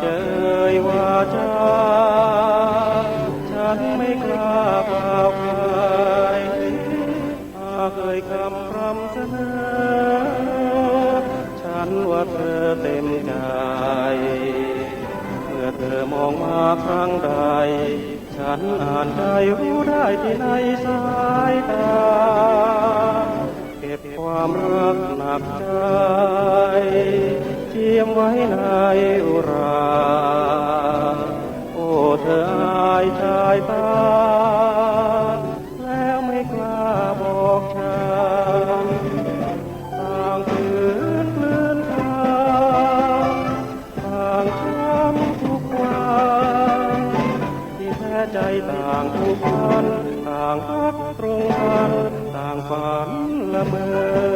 เอ่ยว่าจาฉันไม่กล้าเปล่าใครหากเคยคำพรำเสนอ ฉันว่าเธอเต็มใจเมื่อเธอมองมาครั้งใด ฉันอ่านใจรู้ได้ที่ในสายตาเก็บความรักหนักใจ ยมไว้ในอุรา โอ้เธออายชายตา แล้วไม่กล้าบอกฉันต่างคืนกลืนทางต่างช้ำทุกวันที่แท้ใจต่างทุกวัน ต่างรักตรงกัน ต่างฝันละเมอ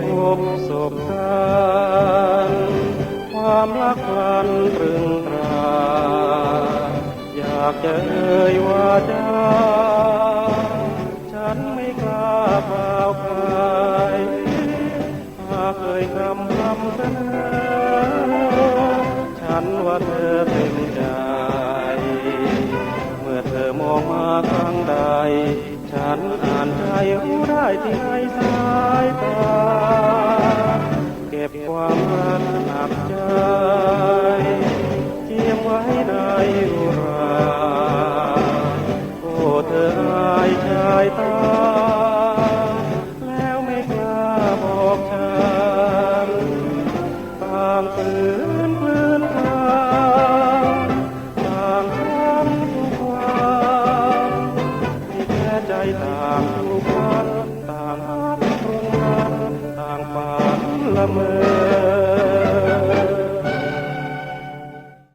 พบศพกันความรักพลันตรึงตรา อยากจะเอ่ยว่าจาฉันไม่กล้าเปล่าใครหากเคยคำคำเสนอฉันว่าเธอเต็มใจ อ่านใจรู้ได้ที่ในสายตา เก็บความรักหนักใจเจียมไว้ในอุราโอ้เธออายชายตา ต่างทุกวันต่างรักตรงกันต่างปานละเมอ